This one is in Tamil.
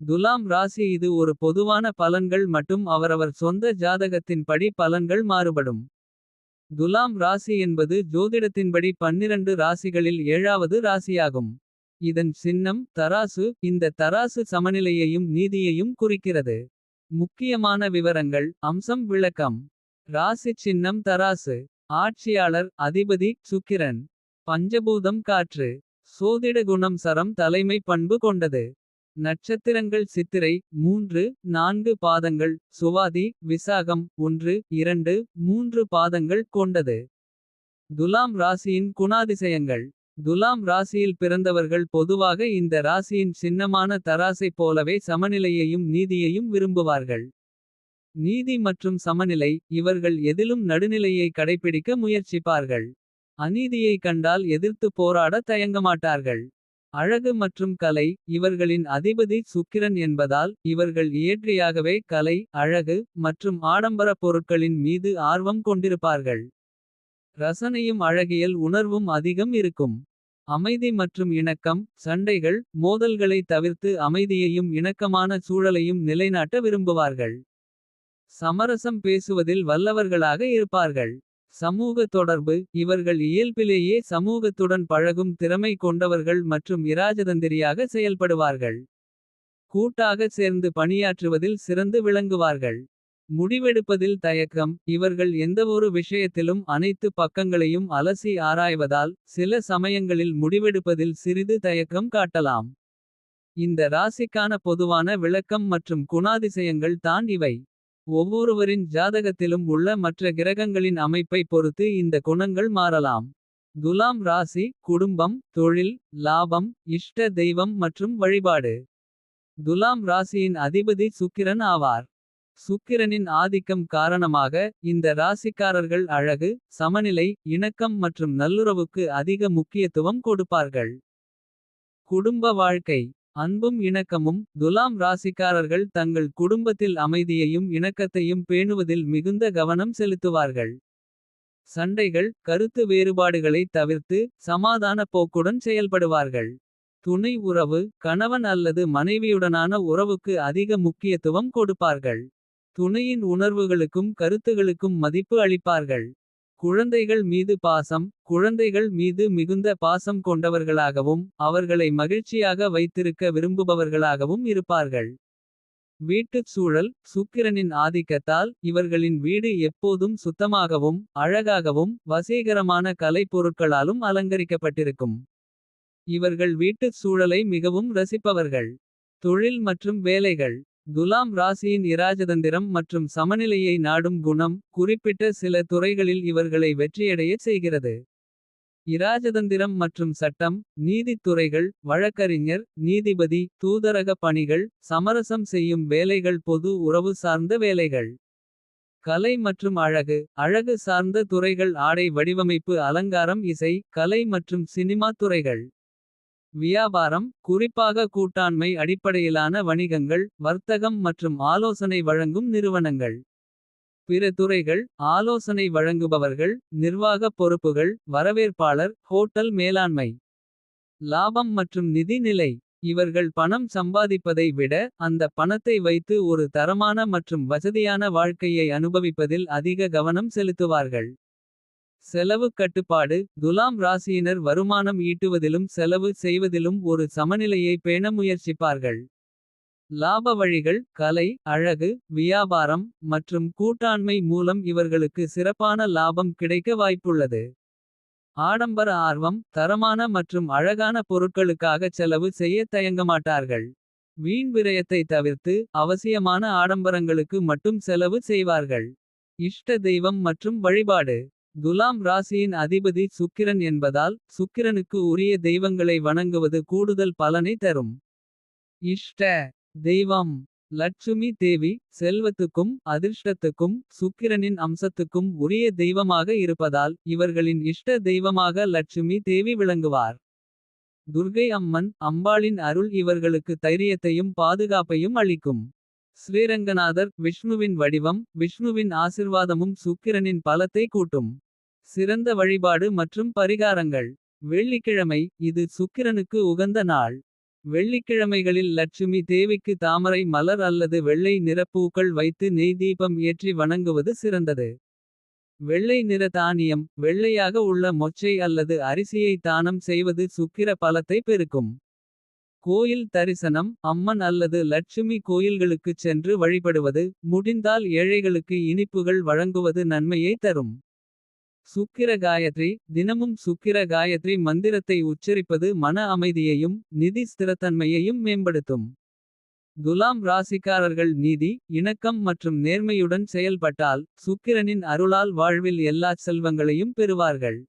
துலாம் ராசி இது ஒரு பொதுவான பலன்கள் மற்றும் அவரவர் சொந்த ஜாதகத்தின்படி பலன்கள் மாறுபடும். துலாம் ராசி என்பது ஜோதிடத்தின்படி பன்னிரண்டு ராசிகளில் ஏழாவது ராசியாகும். இதன் சின்னம் தராசு இந்த தராசு சமநிலையையும் நீதியையும் குறிக்கிறது. முக்கியமான விவரங்கள் அம்சம் விளக்கம். ராசி சின்னம் தராசு ஆட்சியாளர் அதிபதி சுக்கிரன். பஞ்சபூதம் காற்று சோதிட குணம் சரம் தலைமை பண்பு கொண்டது. நட்சத்திரங்கள் சித்திரை மூன்று நான்கு பாதங்கள் சுவாதி விசாகம் ஒன்று இரண்டு மூன்று பாதங்கள் கொண்டது. துலாம் ராசியின் குணாதிசயங்கள். துலாம் ராசியில் பிறந்தவர்கள் பொதுவாக இந்த ராசியின் சின்னமான தராசைப் போலவே சமநிலையையும் நீதியையும் விரும்புவார்கள். நீதி மற்றும் சமநிலை இவர்கள் எதிலும் நடுநிலையை கடைப்பிடிக்க முயற்சிப்பார்கள். அநீதியை கண்டால் எதிர்த்து போராட தயங்கமாட்டார்கள். அழகு மற்றும் கலை இவர்களின் அதிபதி சுக்கிரன் என்பதால். இவர்கள் இயற்கையாகவே கலை அழகு மற்றும் ஆடம்பர பொருட்களின் மீது ஆர்வம் கொண்டிருப்பார்கள். ரசனையும் அழகியல் உணர்வும் அதிகம் இருக்கும். அமைதி மற்றும் இணக்கம் சண்டைகள் மோதல்களை தவிர்த்து அமைதியையும். இணக்கமான சூழலையும் நிலைநாட்ட விரும்புவார்கள். சமரசம் பேசுவதில் வல்லவர்களாக இருப்பார்கள். சமூக தொடர்பு இவர்கள் இயல்பிலேயே சமூகத்துடன் பழகும் திறமை கொண்டவர்கள் மற்றும் இராஜதந்திரியாக செயல்படுவார்கள். கூட்டாக சேர்ந்து பணியாற்றுவதில் சிறந்து விளங்குவார்கள். முடிவெடுப்பதில் தயக்கம் இவர்கள் எந்தவொரு விஷயத்திலும் அனைத்து பக்கங்களையும் அலசி ஆராய்வதால். சில சமயங்களில் முடிவெடுப்பதில் சிறிது தயக்கம் காட்டலாம். இந்த ராசிக்கான பொதுவான விளக்கம் மற்றும் குணாதிசயங்கள் தான் இவை. ஒவ்வொருவரின் ஜாதகத்திலும் உள்ள மற்ற கிரகங்களின் அமைப்பை பொறுத்து இந்த குணங்கள் மாறலாம். துலாம் ராசி குடும்பம் தொழில் லாபம் இஷ்ட தெய்வம் மற்றும் வழிபாடு. துலாம் ராசியின் அதிபதி சுக்கிரன் ஆவார். சுக்கிரனின் ஆதிக்கம் காரணமாக இந்த ராசிக்காரர்கள் அழகு. சமநிலை இணக்கம் மற்றும் நல்லுறவுக்கு அதிக முக்கியத்துவம் கொடுப்பார்கள். குடும்ப வாழ்க்கை அன்பும் இணக்கமும் துலாம் ராசிக்காரர்கள் தங்கள் குடும்பத்தில் அமைதியையும் இணக்கத்தையும் பேணுவதில் மிகுந்த கவனம் செலுத்துவார்கள். சண்டைகள் கருத்து வேறுபாடுகளை தவிர்த்து சமாதான போக்குடன் செயல்படுவார்கள். துணை உறவு கணவன் அல்லது மனைவியுடனான உறவுக்கு அதிக முக்கியத்துவம் கொடுப்பார்கள். துணையின் உணர்வுகளுக்கும் கருத்துகளுக்கும் மதிப்பு அளிப்பார்கள். குழந்தைகள் மீது பாசம் குழந்தைகள் மீது மிகுந்த பாசம் கொண்டவர்களாகவும். அவர்களை மகிழ்ச்சியாக வைத்திருக்க விரும்புபவர்களாகவும் இருப்பார்கள். வீட்டுச் சூழல் சுக்கிரனின் ஆதிக்கத்தால் இவர்களின் வீடு எப்போதும் சுத்தமாகவும். அழகாகவும் வசீகரமான கலைப் பொருட்களாலும் அலங்கரிக்கப்பட்டிருக்கும். இவர்கள் வீட்டுச் சூழலை மிகவும் ரசிப்பவர்கள். தொழில் மற்றும் வேலைகள் துலாம் ராசியின் இராஜதந்திரம் மற்றும் சமநிலையை நாடும் குணம். குறிப்பிட்ட சில துறைகளில் இவர்களை வெற்றியடையச் செய்கிறது. இராஜதந்திரம் மற்றும் சட்டம் நீதித்துறைகள் வழக்கறிஞர். நீதிபதி தூதரக பணிகள் சமரசம் செய்யும் வேலைகள். பொது உறவு சார்ந்த வேலைகள் கலை மற்றும் அழகு. அழகு சார்ந்த துறைகள் ஆடை வடிவமைப்பு அலங்காரம் இசை. கலை மற்றும் சினிமா துறைகள். வியாபாரம் குறிப்பாக கூட்டாண்மை அடிப்படையிலான வணிகங்கள். வர்த்தகம் மற்றும் ஆலோசனை வழங்கும் நிறுவனங்கள். பிற துறைகள் ஆலோசனை வழங்குபவர்கள். நிர்வாகப் பொறுப்புகள் வரவேற்பாளர் ஹோட்டல் மேலாண்மை. லாபம் மற்றும் நிதி நிலை இவர்கள் பணம் சம்பாதிப்பதை விட. அந்த பணத்தை வைத்து ஒரு தரமான மற்றும் வசதியான வாழ்க்கையை. அனுபவிப்பதில் அதிக கவனம் செலுத்துவார்கள். செலவு கட்டுப்பாடு துலாம் ராசியினர் வருமானம் ஈட்டுவதிலும். செலவு செய்வதிலும் ஒரு சமநிலையை பேண முயற்சிப்பார்கள். லாப வழிகள் கலை அழகு வியாபாரம் மற்றும் கூட்டாண்மை மூலம். இவர்களுக்கு சிறப்பான லாபம் கிடைக்க வாய்ப்புள்ளது. ஆடம்பர ஆர்வம் தரமான மற்றும் அழகான பொருட்களுக்காக. செலவு செய்ய தயங்கமாட்டார்கள். வீண் விரயத்தை தவிர்த்து அவசியமான ஆடம்பரங்களுக்கு மட்டும் செலவு செய்வார்கள். இஷ்ட தெய்வம் மற்றும் வழிபாடு துலாம் ராசியின் அதிபதி சுக்கிரன் என்பதால். சுக்கிரனுக்கு உரிய தெய்வங்களை வணங்குவது கூடுதல் பலனை தரும். இஷ்ட தெய்வம் லட்சுமி தேவி செல்வத்துக்கும் அதிர்ஷ்டத்துக்கும். சுக்கிரனின் அம்சத்துக்கும் உரிய தெய்வமாக இருப்பதால். இவர்களின் இஷ்ட தெய்வமாக லட்சுமி தேவி விளங்குவார். துர்கை அம்மன் அம்பாளின் அருள் இவர்களுக்கு தைரியத்தையும். பாதுகாப்பையும் அளிக்கும். ஸ்ரீரங்கநாதர் விஷ்ணுவின் வடிவம் விஷ்ணுவின் ஆசிர்வாதமும். சுக்கிரனின் பலத்தை கூட்டும். சிறந்த வழிபாடு மற்றும் பரிகாரங்கள். வெள்ளிக்கிழமை இது சுக்கிரனுக்கு உகந்த நாள். வெள்ளிக்கிழமைகளில் லட்சுமி தேவிக்கு தாமரை மலர் அல்லது வெள்ளை நிறப்பூக்கள் வைத்து நெய் தீபம் ஏற்றி வணங்குவது சிறந்தது. வெள்ளை நிற தானியம் வெள்ளையாக உள்ள மொச்சை அல்லது அரிசியை தானம் செய்வது சுக்கிர பலத்தை பெருக்கும். கோயில் தரிசனம் அம்மன் அல்லது லட்சுமி கோயில்களுக்குச் சென்று வழிபடுவது. முடிந்தால் ஏழைகளுக்கு இனிப்புகள் வழங்குவது நன்மையை தரும். சுக்கிர காயத்ரி தினமும் சுக்கிர காயத்ரி மந்திரத்தை உச்சரிப்பது மன அமைதியையும். நிதி ஸ்திரத்தன்மையையும் மேம்படுத்தும். துலாம் ராசிக்காரர்கள் நீதி இணக்கம் மற்றும் நேர்மையுடன் செயல்பட்டால். சுக்கிரனின் அருளால் வாழ்வில் எல்லாச் செல்வங்களையும் பெறுவார்கள்.